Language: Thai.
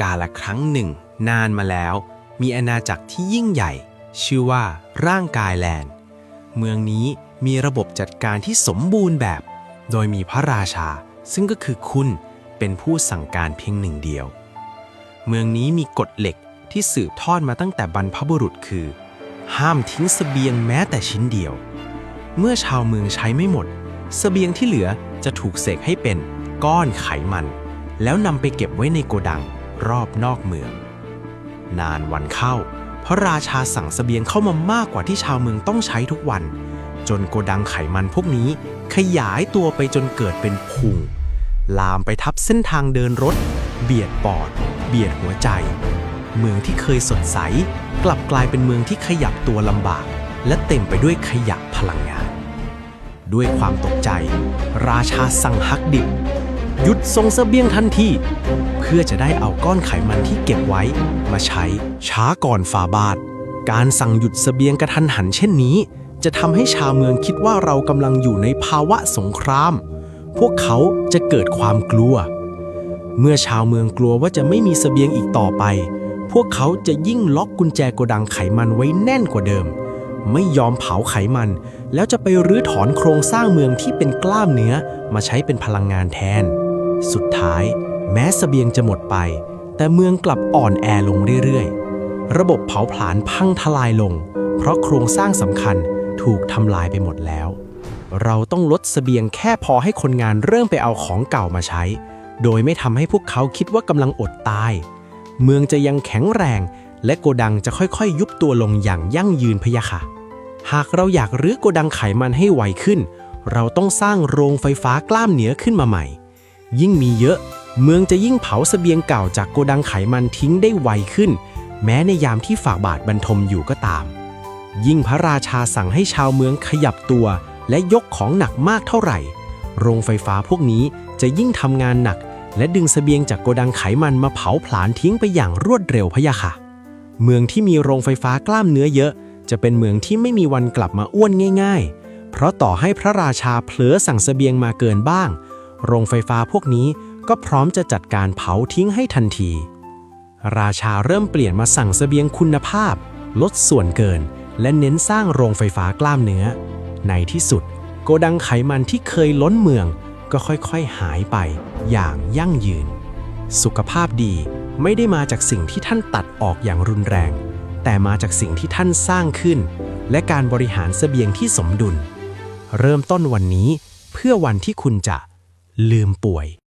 กาละครั้งหนึ่ง นานมาแล้ว มีอาณาจักรที่ยิ่งใหญ่ ชื่อว่าร่างกายแลนด์ เมืองนี้มีระบบจัดการที่สมบูรณ์แบบ โดยมีพระราชา ซึ่งก็คือคุณเป็นผู้สั่งการเพียงหนึ่งเดียว เมืองนี้มีกฎเหล็กที่สืบทอดมาตั้งแต่บรรพบุรุษคือ ห้ามทิ้งเสบียงแม้แต่ชิ้นเดียว เมื่อชาวเมืองใช้ไม่หมดเสบียงที่เหลือจะถูกเสกให้เป็นก้อนไขมัน แล้วนำไปเก็บไว้ในโกดัง รอบนอกเมือง นานวันเข้า เพราะราชาสั่งเสบียงเข้ามามากกว่าที่ชาวเมืองต้องใช้ทุกวัน จนโกดังไขมันพวกนี้ขยายตัวไปจนเกิดเป็นพุง ลามไปทับเส้นทางเดินรถ เบียดปอด เบียดหัวใจ เมืองที่เคยสดใส กลับกลายเป็นเมืองที่ขยับตัวลำบาก และเต็มไปด้วยขยะพลังงาน ด้วยความตกใจ ราชาสั่งฮักดิบ หยุดส่งเสบียงทันทีเพื่อจะได้เอาก้อนไขมันที่เก็บไว้ มาใช้ช้าก่อนฟาบาท การสั่งหยุดเสบียงกระทันหันเช่นนี้ จะทำให้ชาวเมืองคิดว่าเรากำลังอยู่ในภาวะสงคราม พวกเขาจะเกิดความกลัว เมื่อชาวเมืองกลัวว่าจะไม่มีเสบียงอีกต่อไป พวกเขาจะยิ่งล็อกกุญแจโกดังไขมันไว้แน่นกว่าเดิม ไม่ยอมเผาไขมัน แล้วจะไปรื้อถอนโครงสร้างเมืองที่เป็นกล้ามเนื้อมาใช้เป็นพลังงานแทน สุดท้าย แม้เสบียงจะหมดไป แต่เมืองกลับอ่อนแอลงเรื่อยๆ ระบบเผาผลาญพังทลายลง เพราะโครงสร้างสำคัญถูกทำลายไปหมดแล้ว เราต้องลดเสบียงแค่พอให้คนงานเริ่มไปเอาของเก่ามาใช้ โดยไม่ทำให้พวกเขาคิดว่ากำลังอดตาย เมืองจะยังแข็งแรง และโกดังจะค่อยๆ ยุบตัวลงอย่างยั่งยืนพะยะค่ะ หากเราอยากรื้อโกดังไขมันให้ไวขึ้น เราต้องสร้างโรงไฟฟ้ากล้ามเนื้อขึ้นมาใหม่ ยิ่งมีเยอะ เมืองจะยิ่งเผาเสบียงเก่าจากโกดังไขมันทิ้งได้ไวขึ้น แม้ในยามที่ฝากบาทบรรทมอยู่ก็ตาม ยิ่งพระราชาสั่งให้ชาวเมืองขยับตัว และยกของหนักมากเท่าไหร่ โรงไฟฟ้าพวกนี้จะยิ่งทำงานหนัก และดึงเสบียงจากโกดังไขมันมาเผาผลาญทิ้งไปอย่างรวดเร็วพะยะค่ะ เมืองที่มีโรงไฟฟ้ากล้ามเนื้อเยอะ จะเป็นเมืองที่ไม่มีวันกลับมาอ้วนง่าย ๆ เพราะต่อให้พระราชาเผลอสั่งเสบียงมาเกินบ้าง โรงไฟฟ้าพวกนี้ก็พร้อมจะจัดการเผาทิ้งให้ทันที ราชาเริ่มเปลี่ยนมาสั่งเสบียงคุณภาพ ลดส่วนเกิน และเน้นสร้างโรงไฟฟ้ากล้ามเนื้อ ในที่สุด โกดังไขมันที่เคยล้นเมือง ก็ค่อยๆหายไปอย่างยั่งยืน สุขภาพดีไม่ได้มาจากสิ่งที่ท่านตัดออกอย่างรุนแรง แต่มาจากสิ่งที่ท่านสร้างขึ้น และการบริหารเสบียงที่สมดุล เริ่มต้นวันนี้เพื่อวันที่คุณจะ ลืมป่วย